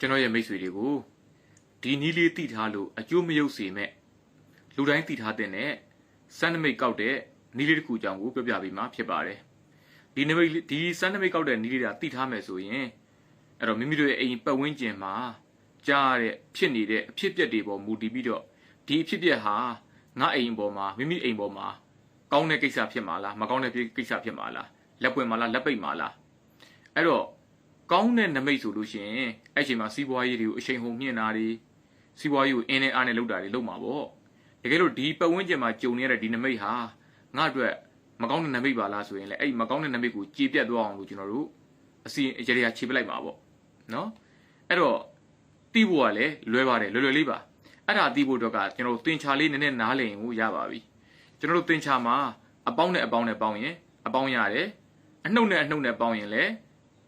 ကျွန်တော်ရဲ့မိတ်ဆွေတွေကိုဒီနီးလေးတိထားလို့အကျိုးမရုပ်စေမဲ့လူတိုင်းတိထားတဲ့နဲ့စန္ဒမိတ်ကောက်တဲ့နီးလေးတစ်ခုအကြောင်းကိုပြောပြပေးမှာဖြစ်ပါတယ်ဒီနမိတ်ဒီစန္ဒမိတ်ကောက်တဲ့နီးလေးတာတိထားမယ်ဆိုရင်အဲ့တော့မိမိတို့ရဲ့အိမ်ပတ်ဝန်းကျင်မှာကြားရတဲ့ဖြစ်နေတဲ့အဖြစ်အပျက်တွေပေါ်မူတည်ပြီးတော့ဒီအဖြစ်အပျက်ဟာငါအိမ်ပေါ်မှာမိမိအိမ်ပေါ်မှာကောင်းတဲ့ကိစ္စဖြစ်မှာလားမကောင်းတဲ့ကိစ္စဖြစ်မှာလားလက်ပွင့်မှာလားလက်ပိတ်မှာလားအဲ့တော့ ကောင်းတဲ့နမိတ်ဆိုလို့ရှိရင်အဲ့ချိန်မှာစီးပွားရေးတွေကိုအချိန်ဟုန်မြင့်တာတွေစီးပွားရေးကိုအင်းနဲ့အားနဲ့လုပ်တာတွေလုပ်မှာပေါ့တကယ်လို့ဒီပတ်ဝန်းကျင်မှာကြုံနေရတဲ့ဒီနမိတ်ဟာငါ့အတွက်မကောင်းတဲ့နမိတ်ပါလားဆိုရင်လည်းအဲ့ဒီမကောင်းတဲ့နမိတ်ကိုကြေပြတ်သွားအောင်လို့ကျွန်တော်တို့အစီအကြရခြေပလိုက်မှာပေါ့နော်အဲ့တော့တီးဖို့ကလည်းလွယ်ပါတယ်လွယ်လွယ်လေးပါအဲ့ဒါတီးဖို့အတွက်ကကျွန်တော်တို့သင်္ချာလေးနည်းနည်းနားလည်ရင်ကိုရပါပြီကျွန်တော်တို့သင်္ချာမှာအပေါင်းနဲ့အပေါင်းနဲ့ပေါင်းရင်အပေါင်းရတယ်အနှုတ်နဲ့အနှုတ်နဲ့ပေါင်းရင်လည်း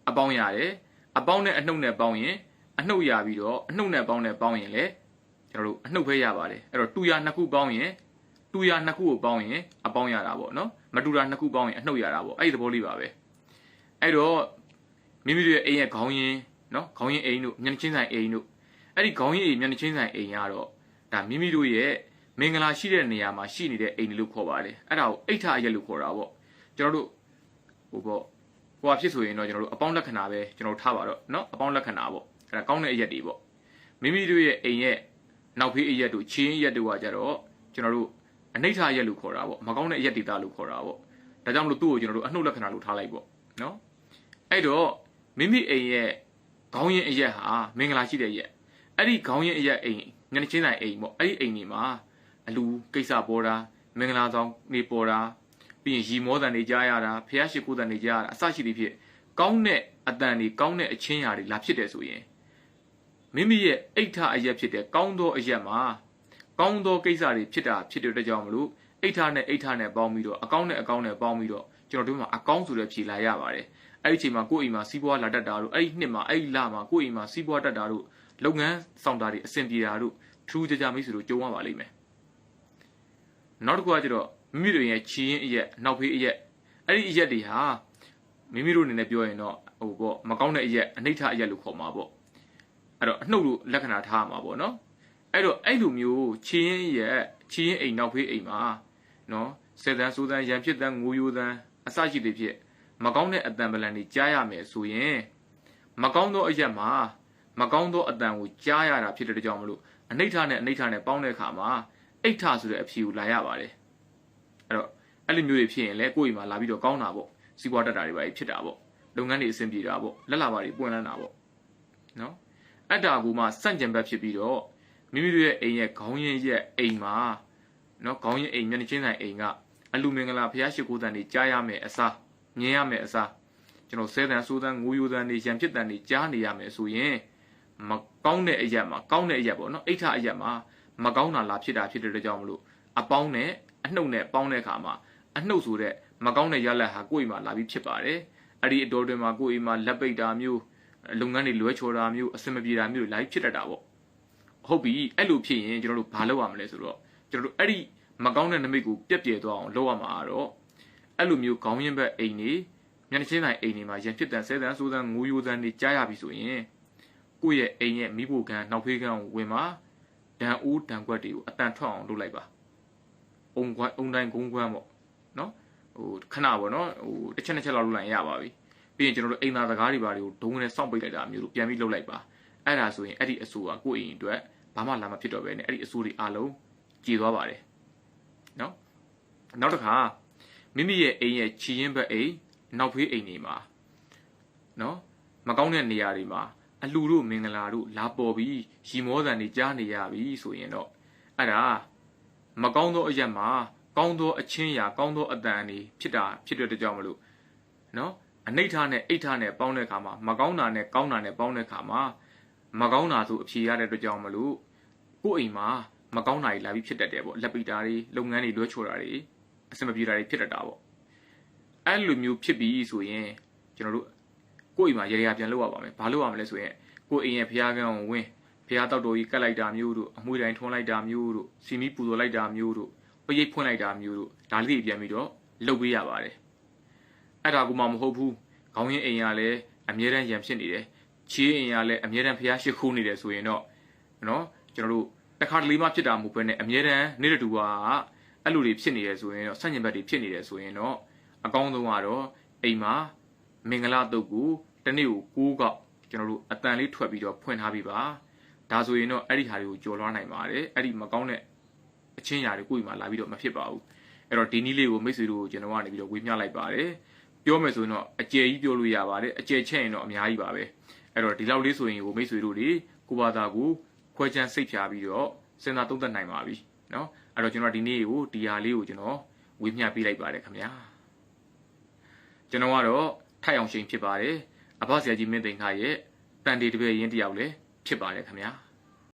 အပေါင်းရတယ်အပေါင်းနဲ့အနှုတ်နဲ့ပေါင်းရင်အနှုတ်ရပြီးတော့အနှုတ်နဲ့ပေါင်းနဲ့ပေါင်းရင်လည်းကျွန်တော်တို့အနှုတ်ပဲရပါတယ်အဲ့တော့တူရနှစ်ခုပေါင်းရင်တူရနှစ်ခုကိုပေါင်းရင်အပေါင်းရတာပေါ့နော်မတူတာနှစ်ခုပေါင်းရင်အနှုတ်ရတာပေါ့အဲ့ဒီသဘောလေးပါပဲအဲ့တော့မိမိတို့ရဲ့အိမ်ရဲ့ခေါင်းရင်းနော်ခေါင်းရင်းအိမ်တို့မျက်နှာချင်းဆိုင်အိမ်တို့အဲ့ဒီခေါင်းရင်းအိမ်မျက်နှာချင်းဆိုင်အိမ်ကတော့ဒါမိမိတို့ရဲ့မင်္ဂလာရှိတဲ့နေရာမှာရှိနေတဲ့အိမ်လို့ခေါ်ပါတယ်အဲ့ဒါကိုအိဋ္ဌအရက်လို့ခေါ်တာပေါ့ကျွန်တော်တို့ဟိုပေါ့ ဟိုဟာဖြစ်ဆိုရင်တော့ကျွန်တော်တို့အပေါင်းလက္ခဏာပဲကျွန်တော်တို့ထားပါတော့เนาะအပေါင်းလက္ခဏာပေါ့အဲ့ဒါကောင်းတဲ့အရက်တွေပေါ့မိမိတို့ရဲ့အိမ်ရဲ့နောက်ဖေးအရက်တို့ချင်းအရက်တို့ကကြတော့ကျွန်တော်တို့အနိဋ္ဌအရက်လို့ခေါ်တာပေါ့မကောင်းတဲ့အရက်တွေတာလို့ခေါ်တာပေါ့ဒါကြောင့်မလို့သူ့ကိုကျွန်တော်တို့အနှုတ်လက္ခဏာလို့ထားလိုက်ပေါ့เนาะအဲ့တော့မိမိအိမ်ရဲ့ခေါင်းရင်အရက်ဟာမင်္ဂလာရှိတဲ့ရက်အဲ့ဒီခေါင်းရင်အရက်အိမ်ညနေချင်းဆိုင်အိမ်ပေါ့အဲ့ဒီအိမ်ဒီမှာအလူကိစ္စပေါ်တာမင်္ဂလာဆောင်နေပေါ်တာ ပြီးရင်ရီမောတန်တွေကြားရတာဖះရှိခိုးတန်တွေကြားရတာအစရှိသဖြင့်ကောင်းတဲ့အတန်တွေကောင်းတဲ့အချင်းရာတွေလာဖြစ်တယ်ဆိုရင်မိမိရဲ့အိဋ္ဌအရက်ဖြစ်တဲ့ကောင်းသောအရက်မှာကောင်းသောကိစ္စတွေဖြစ်တာဖြစ်တဲ့အတွက်ကြောင့်မလို့အိဋ္ဌနဲ့အိဋ္ဌနဲ့ပေါင်းပြီးတော့အကောင်းနဲ့အကောင်းနဲ့ပေါင်းပြီးတော့ကျွန်တော်တို့မှာအကောင်းဆိုတဲ့ဖြေလာရပါတယ်အဲ့ဒီအချိန်မှာကိုယ့်အိမ်မှာစီးပွားလာတတ်တာတို့အဲ့ဒီနှစ်မှာအဲ့ဒီလမှာကိုယ့်အိမ်မှာစီးပွားတတ်တာတို့လုပ်ငန်းဆောင်တာတွေအဆင်ပြေတာတို့ထူးကြကြမိတ်ဆွေတို့ကြုံရပါလိမ့်မယ်နောက်တစ်ခုကကျတော့ မိမိတို့ရဲ့ချီရင်အရက်နောက်ဖေးအရက်အဲ့ဒီအရက်တွေဟာမိမိတို့အနေနဲ့ပြောရင်တော့ဟိုပေါ့မကောင်းတဲ့အရက်အနှိဋ္ဌအရက်လို့ခေါ်မှာပေါ့အဲ့တော့အနှုတ်လို့လက္ခဏာထားမှာပေါ့နော်အဲ့တော့အဲ့လိုမျိုးချီရင်ရက်ချီရင်အိမ်နောက်ဖေးအိမ်မှာနော်စေတန်းစိုးတန်းရံဖြစ်တန်းငိုယိုတန်းအစရှိတဲ့ဖြစ်မကောင်းတဲ့အတန်ပလန်တွေကြားရမယ်ဆိုရင်မကောင်းသောအရက်မှာမကောင်းသောအတန်ကိုကြားရတာဖြစ်တဲ့ကြောင့်မလို့အနိဋ္ဌနဲ့အနိဋ္ဌနဲ့ပေါင်းတဲ့အခါမှာအိဋ္ဌဆိုတဲ့အဖြေကိုလာရပါတယ် အဲ့တော့အဲ့လိုမျိုးတွေဖြစ်ရင်လည်းကိုယ့်အိမ်မှာလာပြီးတော့ကောင်းတာပေါ့စီးပွားတက်တာတွေပါဖြစ်တာပေါ့လုပ်ငန်းတွေအဆင်ပြေတာပေါ့လက်လာပါတွေပွင့်လန်းတာပေါ့နော်အဲ့ဒါကူမှစန့်ကျင်ဘက်ဖြစ်ပြီးတော့မိမိတို့ရဲ့အိမ်ရဲ့ခေါင်းရင်းရဲ့အိမ်မှာနော်ခေါင်းရင်းအိမ်မျက်နှာချင်းဆိုင်အိမ်ကအလူမင်္ဂလာဖះရှိခိုးတန်တွေကြားရမယ်အစားမြင်ရမယ်အစားကျွန်တော်ဆဲတန်ဆိုးတန်ငိုယိုတန်တွေရံဖြစ်တန်တွေကြားနေရမယ်ဆိုရင်မကောင်းတဲ့အရက်မှာကောင်းတဲ့အရက်ပေါ့နော်အိဋ္ဌအရက်မှာမကောင်းတာလာဖြစ်တာဖြစ်တဲ့ကြောင့်မလို့အပေါင်းနဲ့ အနှုတ်နဲ့ပေါင်းတဲ့အခါမှာအနှုတ်ဆိုတဲ့မကောင်းတဲ့ရလက်ဟာကိုယ့်အိမ်မှာလာပြီးဖြစ်ပါတယ်အဲ့ဒီအတော်တွင်မှာကိုယ့်အိမ်မှာလက်ပိတ်တာမျိုးလုပ်ငန်းတွေလွဲချော်တာမျိုးအဆင်မပြေတာမျိုးလာပြီးဖြစ်တတ်တာပေါ့ဟုတ်ပြီအဲ့လိုဖြစ်ရင်ကျွန်တော်တို့ဘာလုပ်ရမလဲဆိုတော့ကျွန်တော်တို့အဲ့ဒီမကောင်းတဲ့နမိတ်ကိုပြက်ပြဲသွားအောင်လုပ်ရမှာတော့အဲ့လိုမျိုးခေါင်းရင်းဘက်အိမ်နေမျက်နှာချင်းဆိုင်အိမ်နေမှာရန်ဖြစ်တဲ့ဆဲတန်းစိုးတန်းငိုယိုတန်းတွေကြားရပြီဆိုရင်ကိုယ့်ရဲ့အိမ်ရဲ့မိဖို့ကံနောက်ဖေးကံကိုဝင်မှာဒံအိုးဒံကွက်တွေကိုအတန်ထွက်အောင်လုပ်လိုက်ပါ အုံကွက်အုံတိုင်းဂုံကွက်ပေါ့နော်ဟိုခဏပေါ့နော်ဟိုတစ်ချက်နှစ်ချက်လောက်လုပ်လိုက်ရပါပြီပြီးရင်ကျွန်တော်တို့အိမ်သားစကားတွေပါတွေကိုဒုံနဲ့စောင့်ပိတ်လိုက်တာမျိုးလို့ပြန်ပြီးလုပ်လိုက်ပါအဲ့ဒါဆိုရင်အဲ့ဒီအဆိုးကကိုယ့်အိမ်အတွက်ဘာမှလာမဖြစ်တော့ဘဲနဲ့အဲ့ဒီအဆိုးတွေအလုံးကြည်သွားပါတယ်နော်နောက်တစ်ခါမိမိရဲ့အိမ်ရဲ့ချီရင်ဘက်အိမ်နောက်ဖေးအိမ်တွေမှာနော်မကောင်းတဲ့နေရာတွေမှာအလှတို့မင်္ဂလာတို့လာပေါ်ပြီးရီမောတန်တွေကြားနေရပြီဆိုရင်တော့အဲ့ဒါ မကောင်းသောအရက်မှာကောင်းသောအချင်းရာကောင်းသောအတန်တွေဖြစ်တာဖြစ်တဲ့ကြောင့်မလို့နော်အနိဋ္ဌနဲ့အိဋ္ဌနဲ့ပေါင်းတဲ့အခါမှာမကောင်းတာနဲ့ကောင်းတာနဲ့ပေါင်းတဲ့အခါမှာမကောင်းတာဆိုအဖြေရတဲ့အတွက်ကြောင့်မလို့ကိုယ့်အိမ်မှာမကောင်းတာတွေလာပြီးဖြစ်တတ်တယ်ပေါ့လက်ပိတာတွေလုပ်ငန်းတွေလွှဲချော်တာတွေအဆင်မပြေတာတွေဖြစ်တတ်တာပေါ့အဲ့လိုမျိုးဖြစ်ပြီးဆိုရင်ကျွန်တော်တို့ကိုယ့်အိမ်မှာရေရာပြန်လုပ်ရပါမယ်ဘာလုပ်ရမလဲဆိုရင်ကိုယ့်အိမ်ရဲ့ဖျားကန်းကိုဝင် ဖျားတောက်တော်ကြီးကတ်လိုက်တာမျိုးတို့အမွှေးတိုင်းထွန်းလိုက်တာမျိုးတို့စီမီပူဇော်လိုက်တာမျိုးတို့ပရိတ်ဖွင့်လိုက်တာမျိုးတို့ဒါလေးတွေပြန်ပြီးတော့လုပ်ပေးရပါတယ်အဲ့ဒါကမှမဟုတ်ဘူးခေါင်းရင်းအိမ်ကလည်းအမြဲတမ်းရံဖြစ်နေတယ်ချေးရင်ရလဲအမြဲတမ်းဖျားရှိခိုးနေတယ်ဆိုရင်တော့နော်ကျွန်တော်တို့တစ်ခါတလေမှဖြစ်တာမဟုတ်ဘဲနဲ့အမြဲတမ်းနေတဲ့တူကအဲ့လိုတွေဖြစ်နေတယ်ဆိုရင်တော့ဆန့်ကျင်ဘက်တွေဖြစ်နေတယ်ဆိုရင်တော့အကောင်းဆုံးကတော့အိမ်မှာမင်္ဂလာတုတ်ကိုတစ်နေ့ကို6កောက်ကျွန်တော်တို့အတန်လေးထွက်ပြီးတော့ဖွင့်ထားပြီးပါ ဒါဆိုရင်တော့အဲ့ဒီဟာတွေကိုကြော်လွှားနိုင်ပါတယ်အဲ့ဒီမကောင်းတဲ့အချင်းရာတွေကိုယ်မှာလာပြီးတော့မဖြစ်ပါဘူးအဲ့တော့ဒီနည်းလေးကိုမိတ်ဆွေတို့ကျွန်တော်ကနေပြီးတော့ဝေမျှလိုက်ပါတယ်ပြောမယ်ဆိုရင်တော့အကျယ်ကြီးပြောလို့ရပါတယ်အကျယ်ချက်ရင်တော့အများကြီးပါပဲအဲ့တော့ဒီလောက်လေးဆိုရင်ကိုမိတ်ဆွေတို့တွေကိုဘာသာကိုခွဲချမ်းစိတ်ဖြာပြီးတော့စဉ်းစားသုံးသပ်နိုင်ပါပြီเนาะအဲ့တော့ကျွန်တော်ဒီနေ့ကိုဒီဟာလေးကိုကျွန်တော်ဝေမျှပေးလိုက်ပါတယ်ခင်ဗျာကျွန်တော်ကတော့ထိုက်အောင်ရှိန်ဖြစ်ပါတယ်အဘဆရာကြီးမင်းသိန်းခါရဲ့တန်တေတပည့်ရင်းတယောက်လည်း ဖြစ်ပါတယ်ခင်ဗျာ